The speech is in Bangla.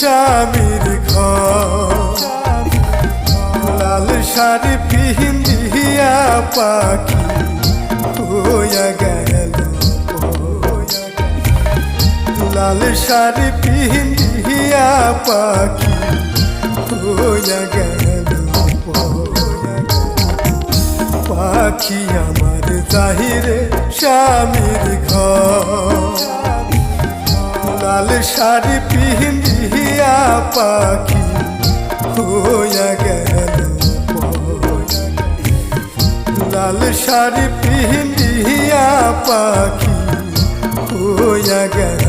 স্বামীর ঘর। লাল শাড়ি পিহিয়া পাখি হইয়া গেল লাল শাড়ি পিহিয়া পাখি হইয়া গেল। পাখি আমার জাহিরে স্বামীর ঘর। শাড়ি পিহিয়া পাখি হইয়া গেল লাল শাড়ি পিহিয়া পাখি হইয়া গেল